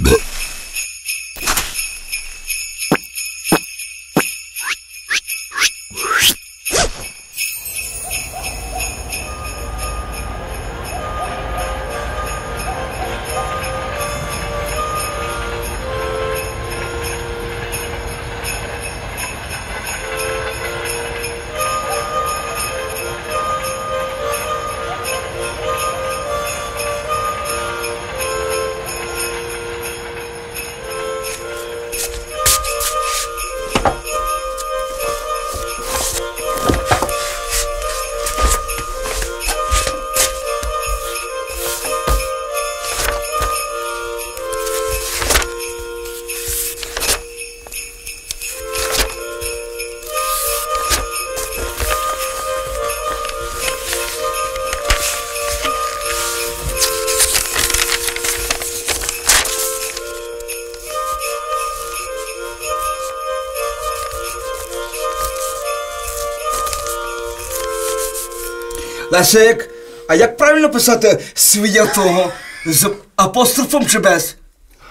Bleh. Лесик, а як правильно писати своє того? З апострофом чи без?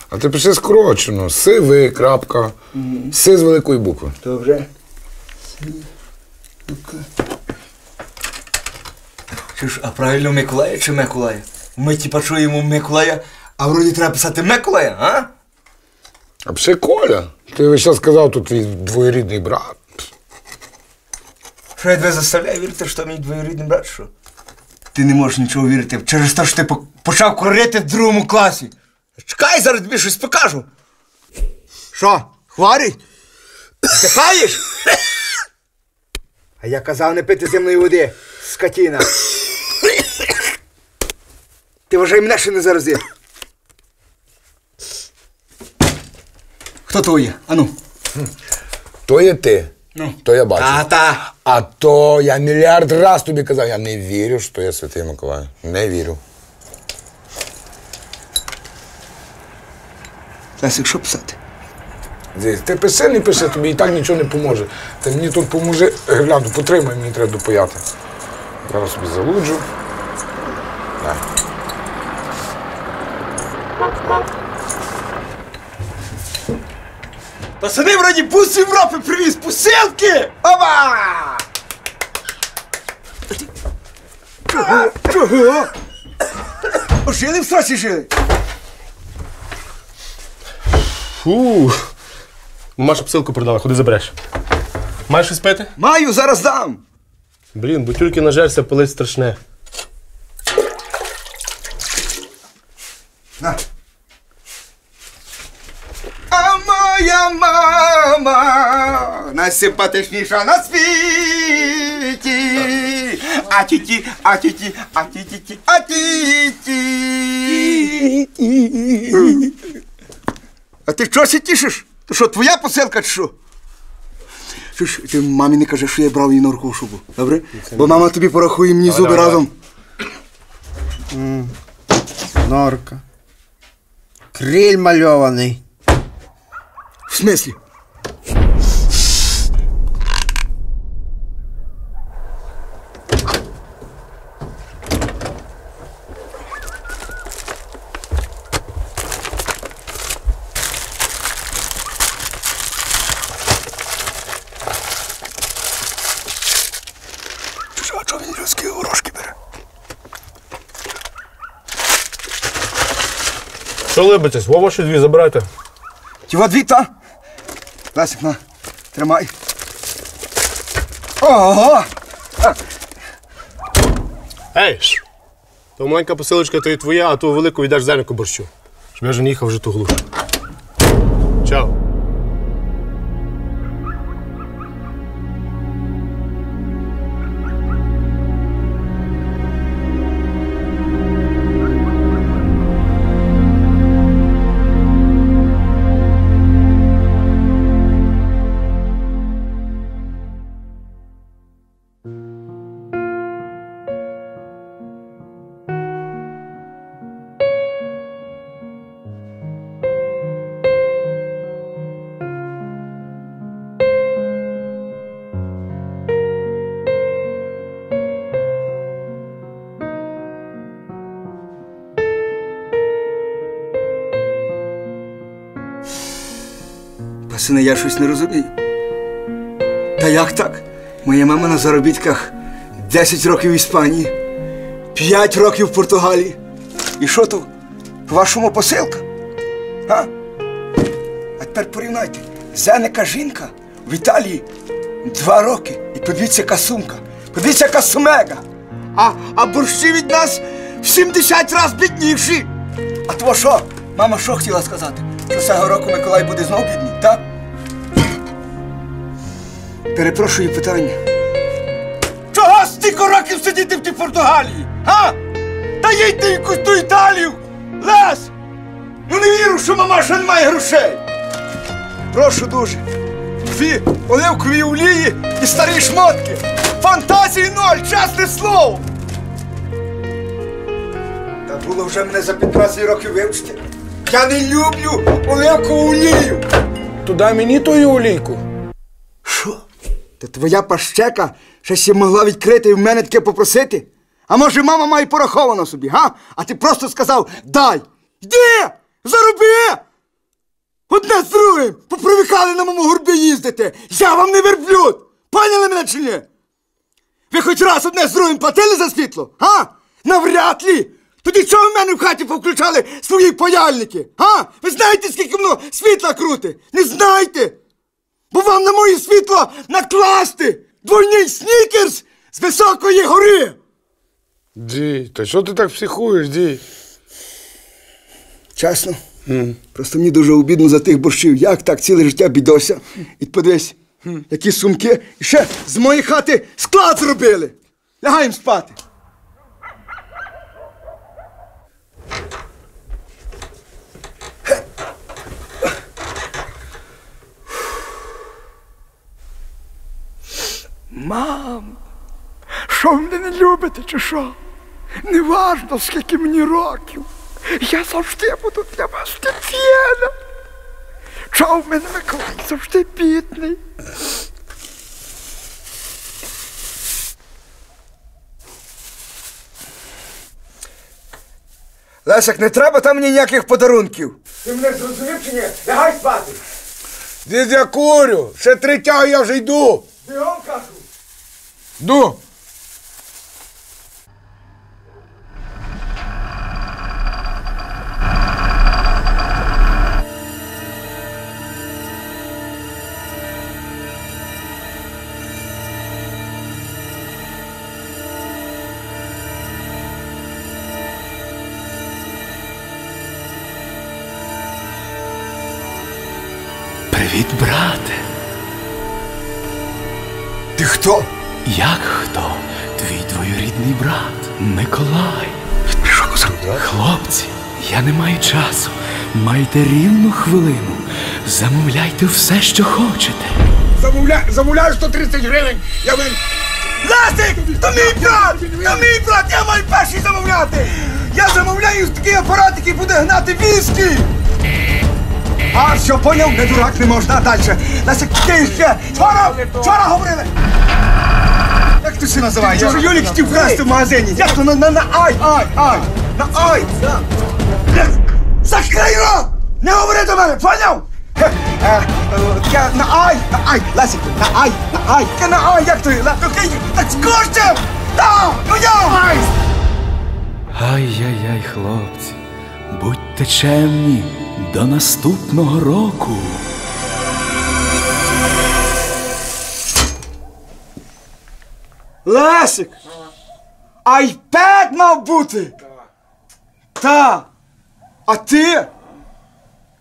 А ти пиши скорочено. Сиви, крапка. Си з великої букви. Добре. Що ж, а правильно Миколая чи Миколая? Ми типа чуємо Миколая, а вроді треба писати Миколая, а? А пиши Коля. Ти весь час сказав, тут твій двоєрідний брат. Що я тебе заставляю вірити, що мій двоюрідний брат, що? Ти не можеш нічого вірити через те, що ти почав курити в другому класі. Чекай, зараз тобі щось покажу. Що, хворий? Вдихаєш? А я казав не пити земної води, скотіна. Ти вважай мене ще не заразив. Хто то є? Ану. То є ти. Ну. То я бачу. Та-та. А то я мільярд раз тобі казав, я не вірю, що я святий Миколай. Не вірю. Лесик, що писати? Дивись, Ти писи, не пиши, тобі і так нічого не поможе. Ти мені тут поможи, глянду, потримай, мені треба допаяти. Зараз собі залуджу. Пацани, вроді бус Європи привіз посилки! Чого? Чого? Жили в сосі жили? Фу. Маша посилку продала, ходи забереш. Маєш щось пити? Маю, зараз дам. Блін, бутюльки нажерся, палить страшне. На. Найсимпатичніша на світі. А тіті, а тіті, а тіті, а тіті. А ти чого се тішиш? То що, твоя посилка чи що? Що ж, ти мамі не кажи, що я брав її руку шубу, добре? Бо мама тобі порахує мені зуби разом. Норка. Криль мальований. В смислі? А чого він людські горошки бере? Що либитесь? Вова ще дві забирайте. Чого дві, та? Лесик, на, тримай. Ого! Ей! ш! То маленька посилочка то і твоя, а ту велику віддаш зернику борщу. Щоб я вже не їхав вже ту глушу. Чао. Васине, я щось не розумію. Та як так? Моя мама на заробітках 10 років в Іспанії, 5 років в Португалії. І що то? Вашому посилка? А? А тепер порівняйте. Зенека жінка в Італії два роки. І подивіться, яка сумка. Подивіться, яка сумега. А, а борщі від нас в 70 разів бідніші. А то що? Мама що хотіла сказати? Що цього року Миколай буде знов бідний, так? Перепрошую питання. Чого стільки років сидіти в тій Португалії? А? Та їдьте в якусь ту Італію! Лес! Ну не вірю, що мамаша не має грошей. Прошу дуже. Дві оливкові олії і старі шмотки. Фантазії ноль, чесне слово. Та було вже мене за 15 років вивчити. Я не люблю оливкову олію. Дай мені тою олійку. Та твоя пащека ще ще могла відкрити і в мене таке попросити? А може мама має пораховано собі, га? А ти просто сказав дай! Йди! Зароби! Одне з другим! Попривикали на моєму горбі їздити! Я вам не верблюд! Поняли мене чи ні? Ви хоч раз одне з другим платили за світло? Га? Навряд ли! Тоді чого в мене в хаті повключали свої паяльники? Га? Ви знаєте, скільки воно світла крути? Не знаєте? Бо вам на моє світло накласти двойний снікерс з високої гори. Дій, та що ти так психуєш, дій? Чесно. Просто мені дуже обідно за тих борщів. Як так ціле життя бідося? І подивись, які сумки. І ще з моєї хати склад зробили. Лягаємо спати. Мам, що ви мене не любите, чи що? Неважно, скільки мені років. Я завжди буду для вас Тетяна. Чого в мене Миколай завжди бідний? Лесик, не треба там мені ніяких подарунків. Ти мене зрозумів чи ні? Лягай спати. Дідя курю, ще три тяги я вже йду. Бігом кажу. Йду. Привіт, брате. Ти хто? Як хто? Твій двоюрідний брат Миколай. Хлопці, я не маю часу. Майте рівну хвилину. Замовляйте все, що хочете. Замовля... Замовляю 130 гривень. Я вин... Лесик! То мій брат! То мій брат! Я маю перший замовляти! Я замовляю такий апарат, який буде гнати віскі! А що, поняв? Не дурак не можна далі. Лесик, ти ще! Вчора! Вчора говорили! Ти це називаєш? Я ж Юлік хотів вкрасти в магазині. Як то на, на, на ай, ай, ай! На ай! Лес, Закрий рот! Не говори до мене, поняв? Е, е, е, Я на ай, на ай, Лесик, на ай, на ай, я на ай, як то? Ну, кий, так! Та, ну я! Ай! Ай-яй-яй, хлопці, будьте чемні до наступного року. Лесик! Айпед мав бути! Та! А ти?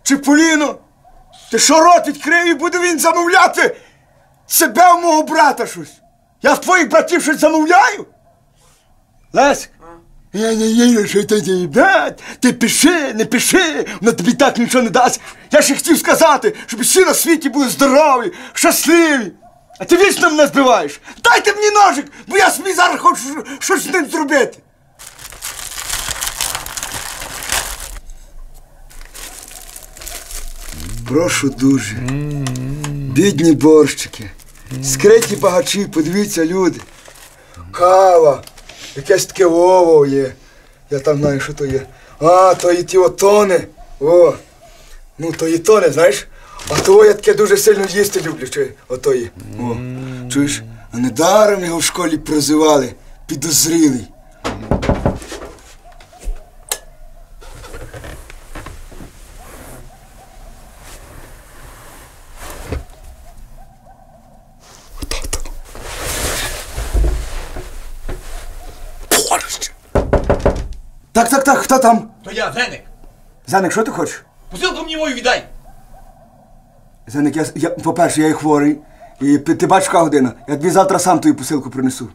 Чиполіно? Ти що рот відкрив і буде він замовляти себе в мого брата щось? Я в твоїх братів щось замовляю? Лесик? Я не вірю, що ти брат. Ти пиши, не пиши, вона тобі так нічого не дасть. Я ще хотів сказати, щоб всі на світі були здорові, щасливі. А ти вічно мене збиваєш. Дайте мені ножик, бо я собі зараз хочу щось з ним зробити. Прошу дуже. Бідні борщики. Скриті багачі, подивіться, люди. Кава. Якесь таке вово є. Я там знаю, що то є. А, то і ті отони. О. Ну, то і тони, знаєш. А того я таке дуже сильно їсти люблю, чуєш? Отої. О, чуєш? А недаром його в школі прозивали. Підозрілий. Так, так, так, хто там? То я, Зеник. Заник, що ти хочеш? Посилку мені мою віддай. Заник, я, я по-перше, я є хворий. І ти, бачиш, яка година. Я тобі завтра сам твою посилку принесу.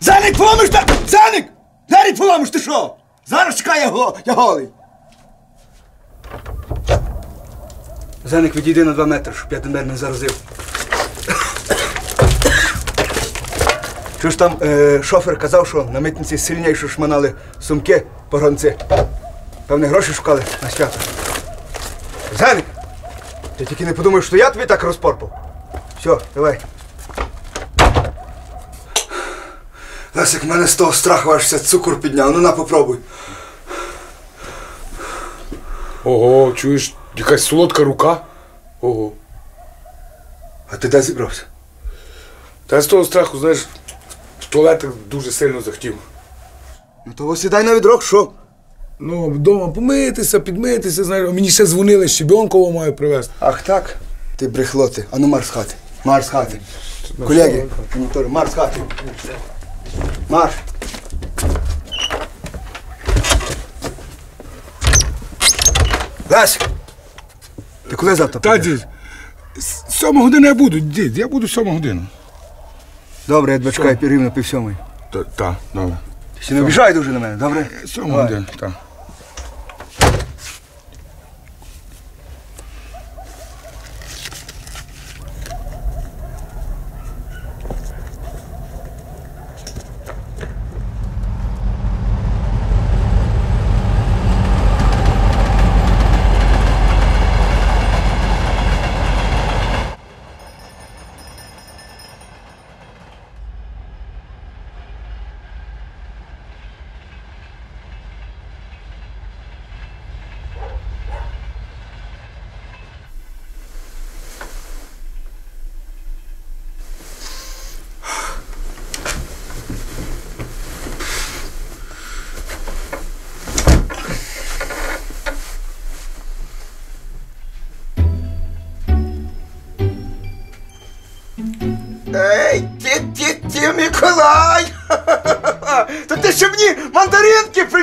Заник, поламиш так! Заник! Заник, поламиш, ти що? Зараз чекай, я, я голий. Заник, відійди на два метри, щоб я тебе не заразив. Чуєш там е, шофер казав, що на митниці сильніше шманали сумки погранці. Певне, гроші шукали на свято. Заник! Ти тільки не подумай, що я тобі так розпорпав. Все, давай. Лесик, мене з того страху аж все цукор підняв. Ну на попробуй. Ого, чуєш, якась солодка рука. Ого. А ти де зібрався? Та я з того страху, знаєш, в туалет дуже сильно захотів. Ну то сідай на відрок, що? Ну, вдома помитися, підмитися, знаєш, мені ще дзвонили, щебенково маю привезти. Ах так? Ти брехло ти. А ну марш з хати. Марш з хати. Колеги, монітори, марш з хати. Марш. Лесик! Ти коли завтра? Та прийдеш? дід, сьома година я буду, дід, я буду сьома година. Добре, я тебе чекаю рівно пів сьомої. Та, та, добре. Ти ще не обіжай дуже на мене, добре? Сьома Давай. година, так.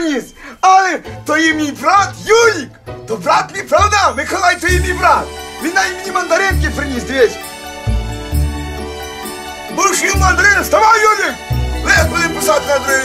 Приніс! Але то є мій брат Юлік! То брат мій, правда? Миколай, то є мій брат! Він навіть мені мандаринки приніс, дивись! Бо їв мандарини, вставай, Юлік! Лес будемо писати на другий!